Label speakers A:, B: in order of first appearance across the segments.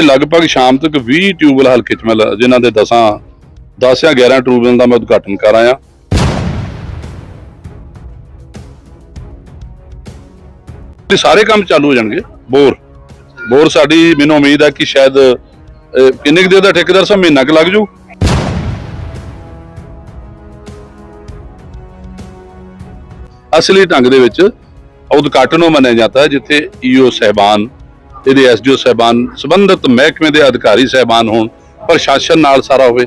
A: ਲਗਭਗ ਸ਼ਾਮ ਤੱਕ 20 ਟਿਊਬਲ ਹਲਕੇ ਚ ਮੈਂ ਲ- ਜਿਨ੍ਹਾਂ ਦੇ 10 10 ਜਾਂ 11 ਟਿਊਬਲ ਦਾ ਮੈਂ ਉਦਘਾਟਨ ਕਰ ਆਇਆ। ਤੇ ਸਾਰੇ ਕੰਮ ਚਾਲੂ ਹੋ ਜਾਣਗੇ ਬੋਰ। ਬੋਰ ਸਾਡੀ ਮੈਨੂੰ ਉਮੀਦ ਹੈ ਕਿ ਸ਼ਾਇਦ ਅਹ, ਕਿੰਨੇ ਕੁ ਦੇਰ ਦਾ ਠੇਕੇਦਾਰ ਸਾਹਿਬ ਮਹੀਨਾ ਕੁ ਲੱਗ ਜੂ। ਅਸਲੀ ਢੰਗ ਦੇ ਵਿੱਚ ਉਦਘਾਟਨ ਉਹ ਮੰਨਿਆ ਜਾਂਦਾ ਹੈ ਜਿੱਥੇ ਈਓ ਸਹਿਬਾਨ ਇਹਦੇ ਐਸਡੀਓ ਸਹਿਬਾਨ, ਸੰਬੰਧਿਤ ਮਹਿਕਮੇ ਦੇ ਅਧਿਕਾਰੀ ਸਹਿਬਾਨ ਹੋਣ, ਪ੍ਰਸ਼ਾਸਨ ਨਾਲ ਸਾਰਾ ਹੋਵੇ।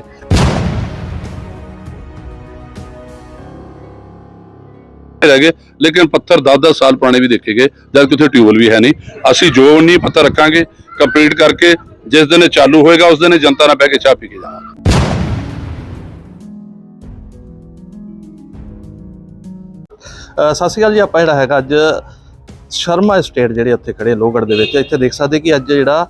A: ਰਹਿ ਗਏ, ਲੇਕਿਨ ਪੱਥਰ 10-10 ਸਾਲ ਪੁਰਾਣੇ ਵੀ ਦੇਖੇ ਗਏ ਜਦ ਕਿ ਉੱਥੇ ਟਿਊਬਲ ਵੀ ਹੈ ਨਹੀਂ। ਅਸੀਂ ਜੋ ਨਹੀਂ ਪੱਥਰ ਰੱਖਾਂਗੇ, ਕੰਪਲੀਟ ਕਰਕੇ ਜਿਸ ਦਿਨ ਇਹ ਚਾਲੂ ਹੋਏਗਾ, ਉਸ ਦਿਨ ਜਨਤਾ ਨਾਲ ਬਹਿ ਕੇ ਚਾਹ ਪੀ ਕੇ ਜਾਵਾਂਗੇ।
B: ਸਤਿ ਸ਼੍ਰੀ ਅਕਾਲ ਜੀ, ਆਪਾਂ ਜਿਹੜਾ ਹੈਗਾ ਅੱਜ ਸ਼ਰਮਾ ਸਟੇਟ ਜਿਹੜੇ ਉੱਥੇ ਖੜੇ ਲੋਹਗੜ੍ਹ ਦੇ ਵਿੱਚ, ਇੱਥੇ ਦੇਖ ਸਕਦੇ ਕਿ ਅੱਜ ਜਿਹੜਾ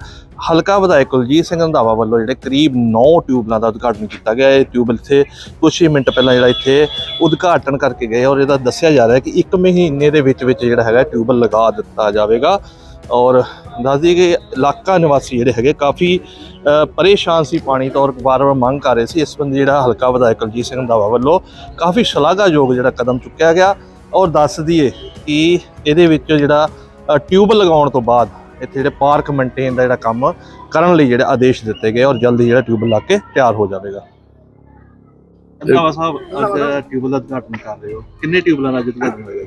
B: ਹਲਕਾ ਵਿਧਾਇਕ ਕੁਲਜੀਤ ਸਿੰਘ ਰੰਧਾਵਾ ਵੱਲੋਂ ਜਿਹੜੇ ਕਰੀਬ 9 ਟਿਊਬਲਾਂ ਦਾ ਉਦਘਾਟਨ ਕੀਤਾ ਗਿਆ। ਇਹ ਟਿਊਬਲ ਇੱਥੇ ਕੁਝ ਹੀ ਮਿੰਟ ਪਹਿਲਾਂ ਜਿਹੜਾ ਇੱਥੇ ਉਦਘਾਟਨ ਕਰਕੇ ਗਏ ਔਰ ਇਹਦਾ ਦੱਸਿਆ ਜਾ ਰਿਹਾ ਕਿ 1 ਮਹੀਨੇ ਦੇ ਵਿੱਚ ਵਿੱਚ ਜਿਹੜਾ ਹੈਗਾ, ਟਿਊਬਲ ਲਗਾ ਦਿੱਤਾ ਜਾਵੇਗਾ। ਔਰ ਦੱਸ ਦਈਏ ਕਿ ਇਲਾਕਾ ਨਿਵਾਸੀ ਜਿਹੜੇ ਹੈਗੇ ਕਾਫੀ ਪਰੇਸ਼ਾਨ ਸੀ ਪਾਣੀ ਤੋਂ ਔਰ ਵਾਰ-ਵਾਰ ਮੰਗ ਕਰ ਰਹੇ ਸੀ। ਇਸ ਬੰਦੇ ਜਿਹੜਾ ਹਲਕਾ ਵਿਧਾਇਕ ਕੁਲਜੀਤ ਸਿੰਘ ਰੰਧਾਵਾ ਵੱਲੋਂ ਕਾਫੀ ਸ਼ਲਾਘਾਯੋਗ ਜਿਹੜਾ ਕਦਮ ਚੁੱਕਿਆ ਗਿਆ। ਔਰ ਦੱਸ ਦਈਏ ਕਿ ਇਹਦੇ ਵਿੱਚ ਜਿਹੜਾ ਟਿਊਬ ਲਗਾਉਣ ਤੋਂ ਬਾਅਦ ਇੱਥੇ ਜਿਹੜੇ ਪਾਰਕ ਮੇਨਟੇਨ ਦਾ ਜਿਹੜਾ ਕੰਮ ਕਰਨ ਲਈ ਜਿਹੜੇ ਆਦੇਸ਼ ਦਿੱਤੇ ਗਏ ਔਰ ਜਲਦੀ ਜਿਹੜਾ ਟਿਊਬ ਲਾ ਕੇ ਤਿਆਰ ਹੋ ਜਾਵੇਗਾ। ਰੰਧਾਵਾ ਸਾਹਿਬ ਅੱਜ ਟਿਊਬ ਦਾ ਉਦਘਾਟਨ ਕਰ ਰਹੇ ਹੋ। ਕਿੰਨੇ ਟਿਊਬਲਾਂ ਦਾ ਅੱਜ ਉਦਘਾਟਨ ਹੋਏਗਾ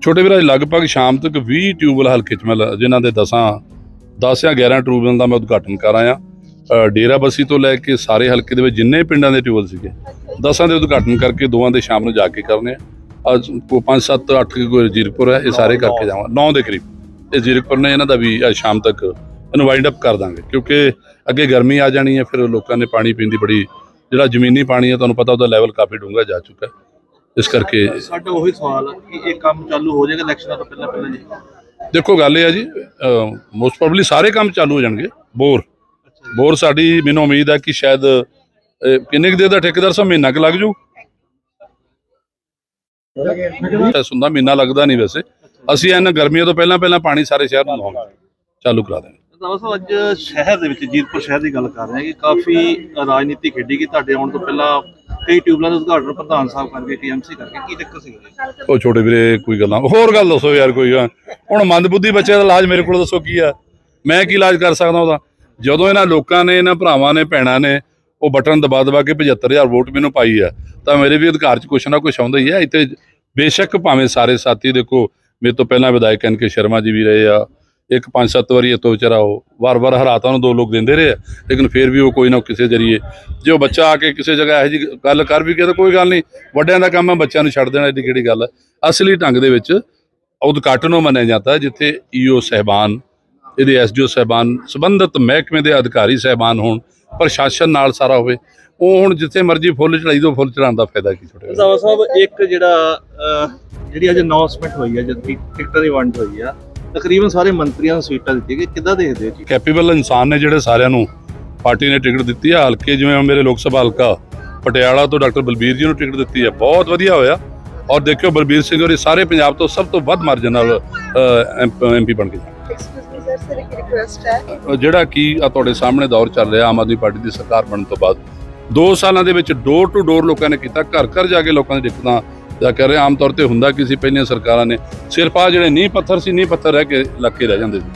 A: ਛੋਟੇ ਵੀਰਾ ਲਗਭਗ ਸ਼ਾਮ ਤੱਕ 20 ਟਿਊਬਲ ਹਲਕੇ ਚ ਮੈਂ ਲ- ਜਿਨ੍ਹਾਂ ਦੇ 10 10 ਜਾਂ 11 ਟਿਊਬਲ ਦਾ ਮੈਂ ਉਦਘਾਟਨ ਕਰ ਆਇਆ। ਅ, ਡੇਰਾ ਬਸੀ ਤੋਂ ਲੈ ਕੇ ਸਾਰੇ ਹਲਕੇ ਦੇ ਵਿੱਚ ਜਿੰਨੇ ਪਿੰਡਾਂ ਦੇ ਟਿਊਬਲ ਸੀਗੇ 10ਾਂ ਦੇ ਉਦਘਾਟਨ ਕਰਕੇ ਦੋਵਾਂ ਦੇ ਸ਼ਾਮ ਨੂੰ ਜਾ ਕੇ ਕਰਨੇ ਆ। ਅੱਜ 5 7 8 ਕੋਈ ਜੀਰਕਪੁਰ ਹੈ ਇਹ ਸਾਰੇ ਕਰਕੇ ਜਾਵਾਂ। 9 ਦੇ ਕਰੀਬ। ਇਹ ਜੀਰਕਪੁਰ ਨੇ ਇਹਨਾਂ ਦਾ ਵੀ ਅੱਜ ਸ਼ਾਮ ਤੱਕ ਇਹਨੂੰ ਵਾਈਂਡ ਅਪ ਕਰ ਦਾਂਗੇ। ਕਿਉਂਕਿ ਅੱਗੇ ਗਰਮੀ ਆ ਜਾਣੀ ਹੈ ਫਿਰ ਲੋਕਾਂ ਨੇ ਪਾਣੀ ਪੀਣ ਦੀ ਬੜੀ ਜਿਹੜਾ ਜ਼ਮੀਨੀ ਪਾਣੀ ਹੈ ਤੁਹਾਨੂੰ ਪਤਾ ਉਹਦਾ ਲੈਵਲ ਕਾਫੀ ਡੂੰਘਾ ਜਾ ਚੁੱਕਾ ਹੈ। ਇਸ ਕਰਕੇ
B: ਸਾਡਾ ਉਹੀ ਸਵਾਲ ਹੈ ਕਿ ਇਹ ਕੰਮ ਚਾਲੂ ਹੋ ਜਾਏਗਾ ਇਲੈਕਸ਼ਨਾਂ ਤੋਂ ਪਹਿਲਾਂ ਪਹਿਲਾਂ ਜੀ?
A: ਦੇਖੋ ਗੱਲ ਇਹ ਆ ਜੀ ਮੋਸਟ ਪ੍ਰੋਬਬਲੀ ਸਾਰੇ ਕੰਮ ਚਾਲੂ ਹੋ ਜਾਣਗੇ। ਬੋਰ। ਬੋਰ ਸਾਡੀ ਮੈਨੂੰ ਉਮੀਦ ਹੈ ਕਿ ਸ਼ਾਇਦ ਕਿੰਨੇ ਕੁ ਦੇਰ ਦਾ ਠੇਕੇਦਾਰ ਸਾਹਿਬ ਮਹੀਨਾ ਕੁ ਲੱਗ ਜੂ? ਸੁੰਦਾ ਮਹੀਨਾ ਲੱਗਦਾ ਨਹੀਂ ਵੈਸੇ। ਅਸੀਂ ਇਹਨਾਂ ਗਰਮੀਆਂ ਤੋਂ ਪਹਿਲਾਂ ਪਹਿਲਾਂ ਪਾਣੀ ਸਾਰੇ ਸ਼ਹਿਰ ਨੂੰ ਲਾਉਣਾ ਚਾਲੂ ਕਰਾ ਦੇਣਾ।
B: ਰੰਧਾਵਾ ਸਾਹਿਬ ਅੱਜ ਸ਼ਹਿਰ ਦੇ ਵਿੱਚ ਜੀਰਪੁਰ ਸ਼ਹਿਰ ਦੀ ਗੱਲ ਕਰ ਰਹੇ ਹਾਂ ਕਿ ਕਾਫੀ ਰਾਜਨੀਤੀ ਖੇਡੀ ਗਈ। ਤੁਹਾਡੇ ਆਉਣ ਤੋਂ ਪਹਿਲਾਂ ਕਈ ਟਿਊਬਲਾਂ ਦੇ ਉਦਘਾਟਨ ਪ੍ਰਧਾਨ ਸਾਹਿਬ ਕਰਕੇ ਟੀਐਮਸੀ ਕਰਕੇ ਕੀ ਚੱਕਰ ਸੀ?
A: ਉਹ ਛੋਟੇ ਵੀਰੇ ਕੋਈ ਗੱਲਾਂ ਹੋਰ ਗੱਲ ਦੱਸੋ ਯਾਰ ਕੋਈ। ਹੁਣ ਮੰਦਬੁੱਧੀ ਬੱਚੇ ਦਾ ਇਲਾਜ ਮੇਰੇ ਕੋਲ ਦੱਸੋ ਕੀ ਆ? ਮੈਂ ਕੀ ਇਲਾਜ ਕਰ ਸਕਦਾ ਉਹਦਾ? ਜਦੋਂ ਇਹਨਾਂ ਲੋਕਾਂ ਨੇ ਇਹਨਾਂ ਭਰਾਵਾਂ ਨੇ ਭੈਣਾਂ ਨੇ ਉਹ ਬਟਨ ਦਬਾ ਦਬਾ ਕੇ 75000 ਵੋਟ ਮੈਨੂੰ ਪਾਈ ਆ ਤਾਂ ਮੇਰੇ ਵੀ ਅਧਿਕਾਰ 'ਚ ਕੁਛ ਨਾ ਕੁਛ ਆਉਂਦਾ ਹੀ ਹੈ। ਇੱਥੇ ਬੇਸ਼ੱਕ ਭਾਵੇਂ ਸਾਰੇ ਸਾਥੀ ਦੇਖੋ, ਮੇਰੇ ਤੋਂ ਪਹਿਲਾਂ ਵਿਧਾਇਕ ਐਨ ਕੇ ਸ਼ਰਮਾ ਜੀ ਵੀ ਰਹੇ ਆ। ਇੱਕ ਪੰਜ ਸੱਤ ਵਾਰੀ ਇਹ ਤੋਂ ਵਿਚਾਰਾ ਉਹ ਵਾਰ-ਵਾਰ ਹਰਾਤਾਂ ਨੂੰ ਦੋ ਲੋਕ ਦਿੰਦੇ ਰਹੇ ਆ। ਲੇਕਿਨ ਫਿਰ ਵੀ ਉਹ ਕੋਈ ਨਾ ਕਿਸੇ ਜਰੀਏ ਜੇ ਉਹ ਬੱਚਾ ਆ ਕੇ ਕਿਸੇ ਜਗ੍ਹਾ ਇਹੋ ਜੀ ਗੱਲ ਕਰ ਵੀ ਗਿਆ ਤਾਂ ਕੋਈ ਗੱਲ ਨਹੀਂ। ਵੱਡਿਆਂ ਦਾ ਕੰਮ ਹੈ ਬੱਚਿਆਂ ਨੂੰ ਛੱਡ ਦੇਣਾ ਇਹਦੀ ਕਿਹੜੀ ਗੱਲ ਹੈ ਅਸਲੀ ਢੰਗ ਦੇ ਵਿੱਚ ਉਦਘਾਟਨ ਉਹ ਮੰਨਿਆ ਜਾਂਦਾ ਹੈ, ਜਿੱਥੇ ਈਓ ਸਹਿਬਾਨ, ਇਹਦੇ ਐਸਡੀਓ ਸਹਿਬਾਨ, ਸੰਬੰਧਿਤ ਮਹਿਕਮੇ ਦੇ ਅਧਿਕਾਰੀ ਸਹਿਬਾਨ ਹੋਣ। ਪ੍ਰਸ਼ਾਸਨ ਨਾਲ ਸਾਰਾ ਹੋਵੇ ਉਹ ਹੁਣ ਜਿੱਥੇ ਮਰਜ਼ੀ ਫੁੱਲ ਚੜਾਈ ਦੋ ਫੁੱਲ ਚੜਾਉਣ ਦਾ ਫਾਇਦਾ ਕੀ ਛੋਟੇ
B: ਰੰਧਾਵਾ ਸਾਹਿਬ ਇੱਕ ਜਿਹੜਾ ਜਿਹੜੀ ਅੱਜ ਅਨਾਉਂਸਮੈਂਟ ਹੋਈ ਹੈ ਜਦ ਟਿਕ- ਟਿਕਟਾਂ ਦੀ ਵੰਡ ਹੋਈ ਆ ਤਕਰੀਬਨ ਸਾਰੇ ਮੰਤਰੀਆਂ ਨੂੰ ਸੀਟਾਂ ਦਿੱਤੀਆਂ ਗਈਆਂ। ਕਿੱਦਾਂ ਦੇਖਦੇ ਹੋ ਜੀ?
A: ਕੈਪੇਬਲ ਇਨਸਾਨ ਨੇ ਜਿਹੜੇ ਸਾਰਿਆਂ ਨੂੰ ਪਾਰਟੀ ਨੇ ਟਿਕਟ ਦਿੱਤੀ ਆ ਹਲਕੇ ਜਿਵੇਂ ਮੇਰੇ ਲੋਕ ਸਭਾ ਹਲਕਾ ਪਟਿਆਲਾ ਤੋਂ ਡਾਕਟਰ ਬਲਬੀਰ ਜੀ ਨੂੰ ਟਿਕਟ ਦਿੱਤੀ ਹੈ ਬਹੁਤ ਵਧੀਆ ਹੋਇਆ। ਔਰ ਦੇਖਿਓ ਬਲਬੀਰ ਸਿੰਘ ਹੋਰੀ ਸਾਰੇ ਪੰਜਾਬ ਤੋਂ ਸਭ ਤੋਂ ਵੱਧ ਮਾਰਜਨ ਨਾਲ ਐਮਪੀ ਬਣ ਗਏ ਜਿਹੜਾ ਕੀ ਆ ਤੁਹਾਡੇ ਸਾਹਮਣੇ ਦੌਰ ਚੱਲ ਰਿਹਾ ਆਮ ਆਦਮੀ ਪਾਰਟੀ ਦੀ ਸਰਕਾਰ ਬਣਨ ਤੋਂ ਬਾਅਦ। ਦੋ ਸਾਲਾਂ ਦੇ ਵਿੱਚ ਡੋਰ ਟੂ ਡੋਰ ਲੋਕਾਂ ਨੇ ਕੀਤਾ, ਘਰ ਘਰ ਜਾ ਕੇ ਲੋਕਾਂ ਦੀ ਦਿੱਕਤਾਂ ਦਾ ਕਰ ਰਹੇ ਆਮ ਤੌਰ ਤੇ ਹੁੰਦਾ ਕੀ ਸੀ, ਪਹਿਲੀਆਂ ਸਰਕਾਰਾਂ ਨੇ ਸਿਰਫ ਆ ਜਿਹੜੇ ਨੀਂਹ ਪੱਥਰ ਸੀ, ਨੀਂਹ ਪੱਥਰ ਰਹਿ ਕੇ ਲੱਕੇ ਰਹਿ ਜਾਂਦੇ ਸੀ।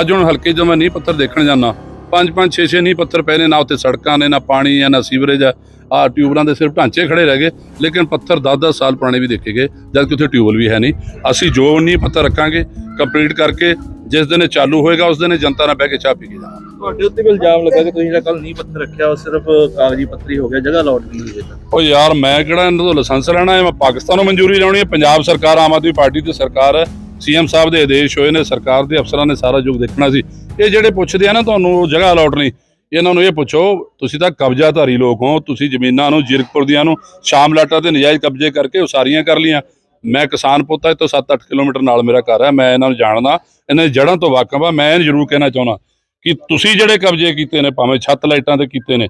A: ਅੱਜ ਹੁਣ ਹਲਕੇ ਜਦੋਂ ਮੈਂ ਨੀਂਹ ਪੱਥਰ ਦੇਖਣ ਜਾਂਦਾ ਪੰਜ ਪੰਜ ਛੇ ਛੇ ਨੀਂਹ ਪੱਥਰ ਪਏ ਨੇ ਨਾ ਉੱਤੇ ਸੜਕਾਂ ਨੇ ਨਾ ਪਾਣੀ ਹੈ ਨਾ ਸੀਵਰੇਜ ਹੈ। ਆ ਟਿਊਬਲਾਂ ਦੇ ਸਿਰਫ ਢਾਂਚੇ ਖੜੇ ਰਹਿ ਗਏ ਲੇਕਿਨ ਪੱਥਰ 10-10 ਸਾਲ ਪੁਰਾਣੇ ਵੀ ਦੇਖੇ ਗਏ ਜਦ ਕਿ ਉੱਥੇ ਟਿਊਬਲ ਵੀ ਹੈ ਨਹੀਂ। ਅਸੀਂ ਜੋ ਨੀਂਹ ਪੱਥਰ ਰੱਖਾਂਗੇ ਕੰਪਲੀਟ ਕਰਕੇ ਜਿਸ ਦਿਨ ਇਹ ਚਾਲੂ ਹੋਏਗਾ ਉਸ ਦਿਨ ਜਨਤਾ ਨਾਲ ਬਹਿ ਕੇ ਚਾਹ ਪੀ ਕੇ ਜਾਵਾਂਗੇ।
B: ਤੁਹਾਡੇ ਉੱਤੇ ਵੀ ਇਲਜ਼ਾਮ ਲੱਗਾ ਕਿ ਤੁਸੀਂ ਜਿਹੜਾ ਕੱਲ ਨਹੀਂ ਪੱਥਰ ਰੱਖਿਆ ਉਹ ਸਿਰਫ ਕਾਗਜ਼ੀ ਪੱਤਰੀ ਹੋ ਗਿਆ ਜਗ੍ਹਾ ਅਲਾਟ ਨਹੀਂ ਹੋਈ
A: ਉਹ ਯਾਰ ਮੈਂ ਕਿਹੜਾ ਇਹਨਾਂ ਤੋਂ ਲਾਇਸੈਂਸ ਲੈਣਾ ਹੈ? ਮੈਂ ਪਾਕਿਸਤਾਨ ਨੂੰ ਮਨਜ਼ੂਰੀ ਲਾਉਣੀ ਹੈ ਪੰਜਾਬ ਸਰਕਾਰ ਆਮ ਆਦਮੀ ਪਾਰਟੀ ਦੀ ਸਰਕਾਰ ਹੈ। ਸੀਐਮ ਸਾਹਿਬ ਦੇ ਆਦੇਸ਼ ਹੋਏ ਨੇ ਸਰਕਾਰ ਦੇ ਅਫਸਰਾਂ ਨੇ ਸਾਰਾ ਯੁੱਗ ਦੇਖਣਾ ਸੀ। ਇਹ ਜਿਹੜੇ ਪੁੱਛਦੇ ਆ ਨਾ ਤੁਹਾਨੂੰ ਉਹ ਜਗ੍ਹਾ ਅਲਾਟ ਨਹੀਂ ਇਹਨਾਂ ਨੂੰ ਇਹ ਪੁੱਛੋ ਤੁਸੀਂ ਤਾਂ ਕਬਜ਼ਾਧਾਰੀ ਲੋਕ ਹੋ ਤੁਸੀਂ ਜ਼ਮੀਨਾਂ ਨੂੰ ਜਿਰਕਪੁਰ ਦੀਆਂ ਨੂੰ ਸ਼ਾਮ ਲਾਟਾ ਤੇ ਨਜਾਇਜ਼ ਕਬਜ਼ੇ ਕਰਕੇ ਉਸਾਰੀਆਂ ਕਰ ਲੀਆਂ ਮੈਂ ਕਿਸਾਨ ਪੁੱਤ ਹਾਂ ਤੋਂ 7-8 ਕਿਲੋਮੀਟਰ ਨਾਲ ਮੇਰਾ ਘਰ ਹੈ ਮੈਂ ਇਹਨਾਂ ਨੂੰ ਜਾਣਦਾ ਇਹਨਾਂ ਦੀ ਜੜ੍ਹਾਂ ਤੋਂ ਵਾਕਿਫ ਆ ਮੈਂ ਇਹ ਜ਼ਰੂਰ ਕਹਿਣਾ ਚਾਹੁੰਦਾ ਕਿ ਤੁਸੀਂ ਜਿਹੜੇ ਕਬਜ਼ੇ ਕੀਤੇ ਨੇ ਭਾਵੇਂ ਛੱਤ ਲਾਈਟਾਂ ਤੇ ਕੀਤੇ ਨੇ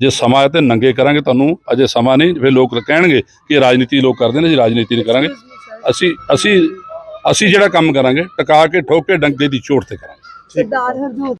A: ਜੇ ਸਮਾਂ ਹੈ ਤੇ ਨੰਗੇ ਕਰਾਂਗੇ ਤੁਹਾਨੂੰ ਅਜੇ ਸਮਾਂ ਨਹੀਂ ਫਿਰ ਲੋਕ ਕਹਿਣਗੇ ਕਿ ਰਾਜਨੀਤੀ ਲੋਕ ਕਰਦੇ ਨੇ ਜੀ ਰਾਜਨੀਤੀ ਨਹੀਂ ਕਰਾਂਗੇ। ਅਸੀਂ ਅਸੀਂ ਅਸੀਂ ਜਿਹੜਾ ਕੰਮ ਕਰਾਂਗੇ ਟਿਕਾ ਕੇ ਠੋਕ ਕੇ ਡੰਗੇ ਦੀ ਚੋਟ ਤੇ ਕਰਾਂਗੇ।
C: ਸਰਦਾਰ ਹਰਜੋਤ